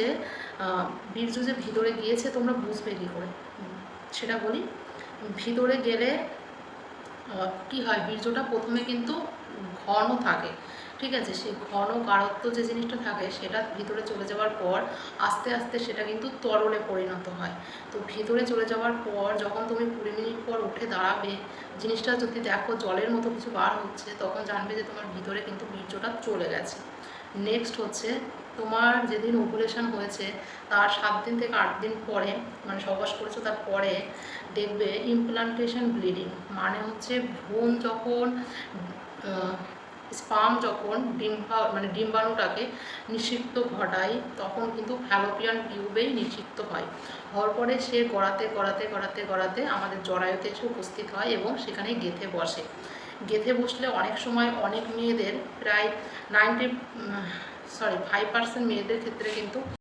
যে বীর্য যে ভিতরে গিয়েছে, তোমরা বুঝবে কী করে। সেটা বলি। ভিতরে গেলে কি হয় বীর্যটা প্রথমে কিন্তু ঘন থাকে, ঠিক আছে? সেই ঘন গাঢ়ত্ব যে জিনিসটা থাকে, সেটা ভিতরে চলে যাওয়ার পর আস্তে আস্তে সেটা কিন্তু তরলে পরিণত হয়। তো ভিতরে চলে যাওয়ার পর যখন তুমি কুড়ি মিনিট পর উঠে দাঁড়াবে, জিনিসটা যদি দেখো জলের মতো কিছু বার হচ্ছে, তখন জানবে যে তোমার ভিতরে কিন্তু বীর্যটা চলে গেছে। নেক্সট হচ্ছে তোমার যেদিন ওভুলেশন হয়েছে, তার সাত দিন থেকে আট দিন পরে মানে সবাস করেছ তার পরে দেখবে ইমপ্লান্টেশন ব্লিডিং মানে হচ্ছে ভ্রূণ যখন স্পাম যখন ডিম্বা মানে ডিম্বাণুটাকে নিষিক্ত ঘটায়, তখন কিন্তু ফ্যালোপিয়ান টিউবেই নিষিক্ত হয়। হওয়ার পরে সে গড়াতে গড়াতে গড়াতে গড়াতে আমাদের জরায়ুতে এসে উপস্থিত হয় এবং সেখানে গেঁথে বসে। গেঁথে বসলে অনেক সময় অনেক মেয়েদের প্রায় নাইনটি সরি ফাইভ পার্সেন্ট মেয়েদের ক্ষেত্রে কিন্তু